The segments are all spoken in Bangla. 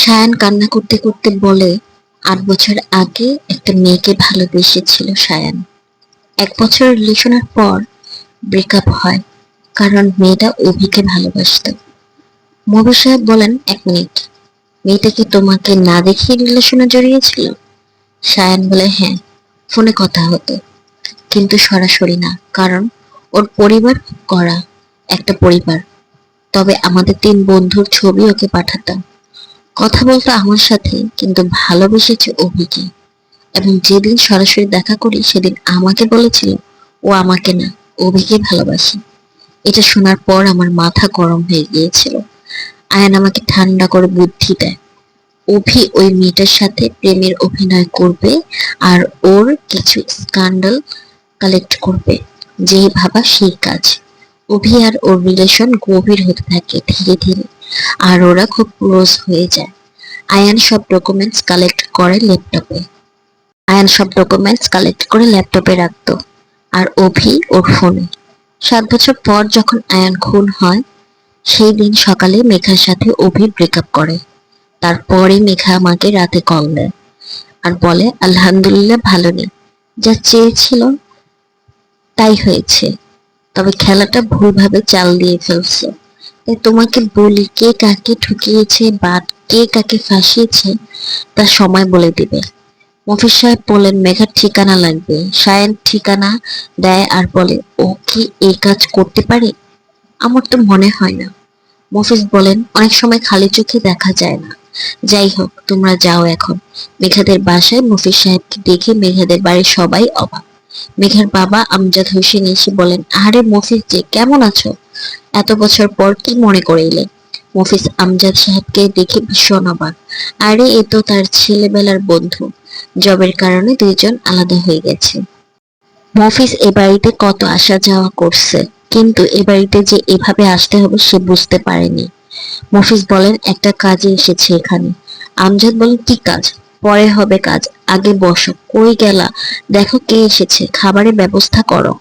সায়ান কান্না করতে করতে বলে, আট বছর আগে একটা মেয়েকে ভালোবেসেছিল সায়ান এক বছর রিলেশনের পর ব্রেকআপ হয়, কারণ মেয়েটা অভিকে ভালোবাসত। মবি সাহেব বলেন, এক মিনিট, মেয়েটা কি তোমাকে না দেখিয়ে রিলেশনে জড়িয়েছিল? সায়ান বলে হ্যাঁ ফোনে কথা হতো, কিন্তু সরাসরি না, কারণ ওর পরিবার কড়া, একটা পরিবার। তবে আমাদের তিন বন্ধুর ছবি ওকে পাঠাতাম। কথা বলতো আমার সাথে, কিন্তু ভালোবেসেছে অভিকে। এবং যেদিন সরাসরি দেখা করি, সেদিন আমাকে বলেছিল, ও আমাকে না, অভিকে ভালোবাসে। এটা শোনার পর আমার মাথা গরম হয়ে গিয়েছিল। আয়ান আমাকে ঠান্ডা করে বুদ্ধি দেয়। অভি ওই মেয়েটার সাথে প্রেমের অভিনয় করবে আর ওর কিছু স্ক্যান্ডাল কালেক্ট করবে। যেই ভাবা সেই কাজ। অভি আর ওর রিলেশন গভীর হতে থাকে, ধীরে ধীরে। আর ওরা খুব ক্লোজ হয়ে যায়। আয়ান সব ডকুমেন্টস কালেক্ট করে ল্যাপটপে আয়ান সব ডকুমেন্টস কালেক্ট করে ল্যাপটপে রাখতো, আর অভি ওর ফোনে সাত বছর পর যখন আয়ান খুন হয়, সেই দিন সকালে মেঘার সাথে অভি ব্রেকআপ করে। তারপরে মেঘা আমাকে রাতে কল দেয়, আর বলে, আলহামদুলিল্লাহ, ভালো নেই। যা চেয়েছিল তাই হয়েছে। তবে খেলাটা ভুলভাবে চাল দিয়ে ফেলছে। তোমাকে বলি কে কাকে ঠুকিয়েছে বা কে কাকে ফাঁসিয়েছে, তা সময় বলে দিবে। মফিজ সাহেব বলেন মেঘার ঠিকানা লাগবে। সায়ন, ঠিকানা দেয় আর বলে, ও কি এই কাজ করতে পারে? আমার তো মনে হয় না। মফিজ বলেন, অনেক সময় খালি চোখে দেখা যায় না। যাই হোক, তোমরা যাও এখন। মেঘাদের বাসায় মফিজ সাহেবকে দেখে মেঘাদের বাড়ির সবাই অবাক। মেঘার বাবা আমজাদ হোসেন এসে বলেন আরে মফিজ যে, কেমন আছো? এত বছর পর কি মনে করিলে মফিজ আমজাদ সাহেবকে দেখে ভীষণ অবাক। আরে, এ তো তার ছেলেবেলার বন্ধু। জবের কারণে দুইজন আলাদা হয়ে গেছে। মফিজ এ বাড়িতে কত আসা যাওয়া করছে, কিন্তু এ বাড়িতে যে এভাবে আসতে হবে সে বুঝতে পারেনি। মফিজ বলেন, একটা কাজে এসেছে এখানে। আমজাদ বলেন, কি কাজ? পরে হবে কাজ। আগে বসো, কই গেলা? দেখো কে এসেছে, খাবারের ব্যবস্থা করো।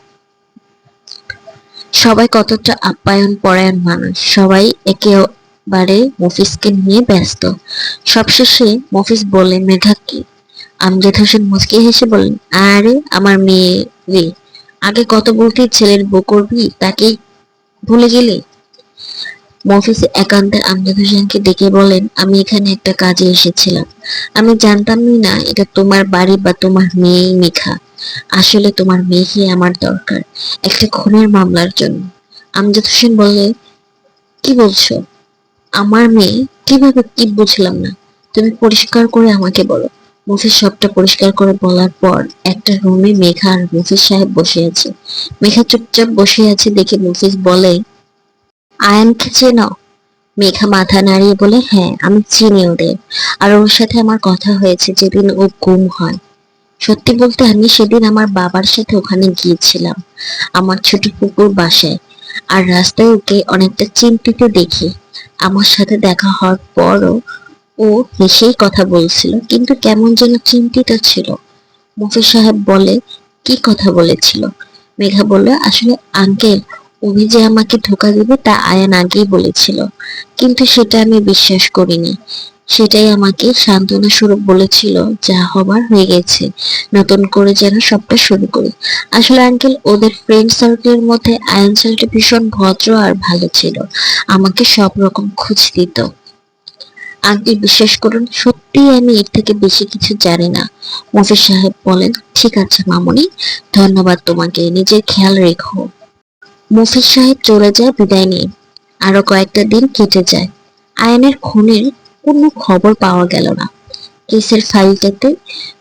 সবাই কতটা আপ্যায়ন পরায়ণ মানুষ। সবাই একেবারে মফিজকে নিয়ে ব্যস্ত। সবশেষে মফিজ বলে, মেঘা কি? আমজাদ হোসেন মুচকি হেসে বলেন আরে, আমার মেয়ে রে। আগে কত বলতি ছেলের বউ করবি তাকেই ভুলে গেলে? মফিস একান্তে আমজাদ হোসেনকে ডেকে বলেন, আমি এখানে একটা কাজে এসেছিলাম। আমি জানতামই না এটা তোমার বাড়ি বা তোমার মেয়েই মেঘা আসলে তোমার মেয়েকে আমার দরকার, একটা খুনের মামলার জন্য। আমজাদ হোসেন বলে কি বলছো? আমার মেয়ে? কীভাবে? কি বুঝলাম না। তুমি পরিষ্কার করে আমাকে বলো। মফিজ সবটা পরিষ্কার করে বলার পর একটা রুমে মেঘা আর মফিস সাহেব বসে আছে। মেঘা চুপচাপ বসে আছে দেখে মফিজ বলে আয়ানকে চেনো? মেঘা মাথা নাড়িয়ে বলে হ্যাঁ আমি চিনি ওদের। আর ওর সাথে আমার কথা হয়েছে যেদিন ও গুম হয়। সত্যি বলতে আমি সেদিন আমার বাবার সাথে ওখানে গিয়েছিলাম, আমার ছোট পুকুর বাসায়। আর রাস্তায় ওকে অনেকটা চিন্তিত দেখি। আমার সাথে দেখা হওয়ার পরও ও হেসেই কথা বলছিল, কিন্তু কেমন যেন চিন্তিত ছিল। মফিজ সাহেব বলে, কি কথা বলেছিল? মেঘা বলল, আসলে আঙ্কেল অভি যে আমাকে ধোকা দিবে তা আয়ান আগেই বলেছিল। কিন্তু সেটা আমি বিশ্বাস করিনি। সেটাই আমাকে সান্ত্বনা স্বরূপ বলেছিল, যা হবার হয়ে গেছে। নতুন করে যেন সবটা শুরু করি। আসলে আঙ্কেল ওদের ফ্রেন্ড সার্কেলের মধ্যে আয়ন ছেলেটা ভীষণ ভদ্র আর ভালো ছিল। আমাকে সব রকম খোঁজ দিত। আঙ্কেল বিশ্বাস করুন, সত্যিই আমি এর থেকে বেশি কিছু জানি না। মফিজ সাহেব বলেন, ঠিক আছে মামনি, ধন্যবাদ তোমাকে, নিজের খেয়াল রেখো। মফিজ সাহেব চলে যায় বিদায় নিয়ে। আরও কয়েকটা দিন কেটে যায়। আয়নের খুনের কোনো খবর পাওয়া গেল না। কেসের ফাইলটাতে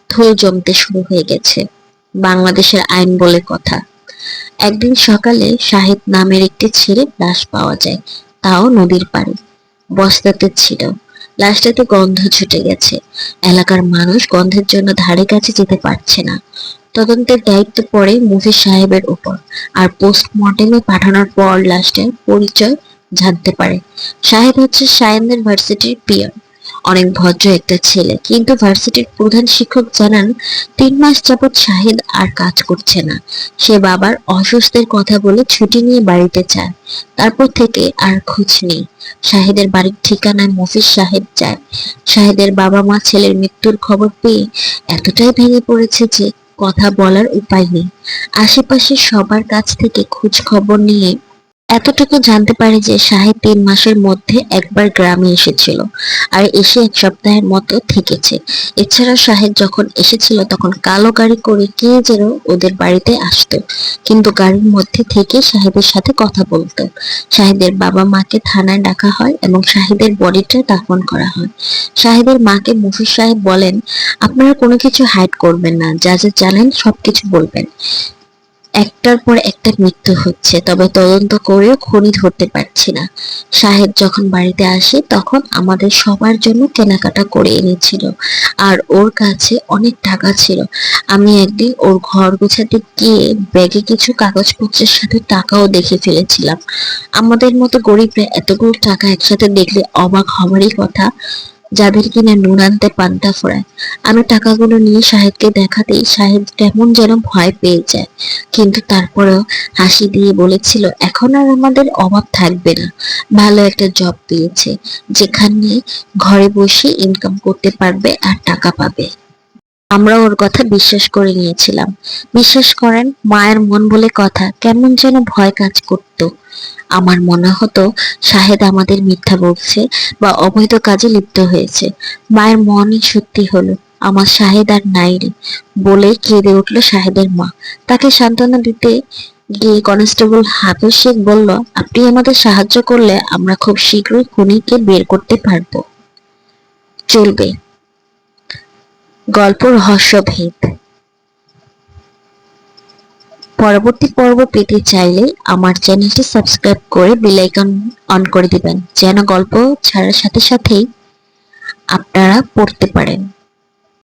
থই জমতে শুরু হয়ে গেছে। বাংলাদেশের আইন বলে কথা। একদিন সকালে শাহিদ নামের একটি ছেলে লাশ পাওয়া যায়। তাও নদীর পাড়ে। বস্তাতে ছিল। লাশটাতে গন্ধ ছুটে গেছে। এলাকার মানুষ গন্ধের জন্য ধারে কাছে যেতে পারছে না। তদন্তের দায়িত্ব পড়ে মুফিজ সাহেবের উপর আর পোস্টমর্টেমে পাঠানোর পর লাশটার পরিচয় জানতে পারে। সাহেব হচ্ছে সায়েন্দের ভার্সিটির পিয়ন। অনেক ভদ্র একটা ছেলে। কিন্তু ভার্সিটির প্রধান শিক্ষক জানান, তিন মাস যাবৎ শাহিদ আর কাজ করছে না। সে বাবার অসুস্থের কথা বলে ছুটি নিয়ে বাড়িতে যায়। তারপর থেকে আর খোঁজ নেই। শাহিদের বাড়ির ঠিকানায় মফিজ সাহেব যায়। শাহিদের বাবা মা ছেলের মৃত্যুর খবর পেয়ে এতটাই ভেঙে পড়েছে যে কথা বলার উপায় নেই। আশেপাশে সবার কাছ থেকে খোঁজ খবর নিয়ে এতটুকু জানতে পারে যে শাহেদ তিন মাসের মধ্যে একবার গ্রামে এসেছিল আর এসে এক সপ্তাহের মতো থেকেছে। এছাড়া শাহেদ যখন এসেছিল তখন কালো গাড়ি করে কে যেন ওদের বাড়িতে আসতো। কিন্তু গাড়ির মধ্যে থেকে শাহেদের সাথে কথা বলতো। শাহেদের বাবা মাকে থানায় ডাকা হয় এবং শাহেদের বডিটা দাফন করা হয়। শাহেদের মাকে মুফিস সাহেব বলেন, আপনারা কোনো কিছু হাইড করবেন না, যা যা জানেন সবকিছু বলবেন। একটার পর একটা মৃত্যু হচ্ছে, তবে তদন্ত করেও খনি ধরতে পারছি না। সাহেব যখন বাড়িতে আসে, তখন আমাদের সবার জন্য কেনাকাটা করে এনেছিল, আর ওর কাছে অনেক টাকা ছিল। আমি একদিন ওর ঘর গোছাতে গিয়ে ব্যাগে কিছু কাগজপত্রের সাথে টাকাও দেখে ফেলেছিলাম। আমাদের মতো গরিবরা এতগুলো টাকা একসাথে দেখলে অবাক হবারই কথা। যাদের কিনা নুন আনতে পান্তা ফোড়ায়। আমি টাকাগুলো নিয়ে সাহেবকে দেখাতেই সাহেব কেমন যেন ভয় পেয়ে যায়। কিন্তু তারপরেও হাসি দিয়ে বলেছিল, এখন আর আমাদের অভাব থাকবে না। ভালো একটা জব পেয়েছে। যেখানে ঘরে বসে ইনকাম করতে পারবে আর টাকা পাবে। আমরা ওর কথা বিশ্বাস করে নিয়েছিলাম। বিশ্বাস করেন, মায়ের মন বলে কথা কেমন যেন ভয় কাজ করত। আমার মনে হতো, শাহেদ আমাদের মিথ্যা বলছে বা অবৈধ কাজে লিপ্ত হয়েছে। মায়ের মনই সত্যি হলো, আমার শাহেদ আর নাই রে। বলে কেঁদে উঠল শাহেদের মা। তাকে সান্ত্বনা দিতে গিয়ে কনস্টেবল হাফিজ শেখ বলল, আপনি আমাদের সাহায্য করলে আমরা খুব শীঘ্রই খুনিকে বের করতে পারব। চলবে। গল্প রহস্যভেদ। পরবর্তী পর্ব পেতে চাইলে আমার চ্যানেলটি সাবস্ক্রাইব করে বেল আইকন অন করে দিবেন, যেন গল্প ছাড়ার সাথে সাথেই আপনারা পড়তে পারেন।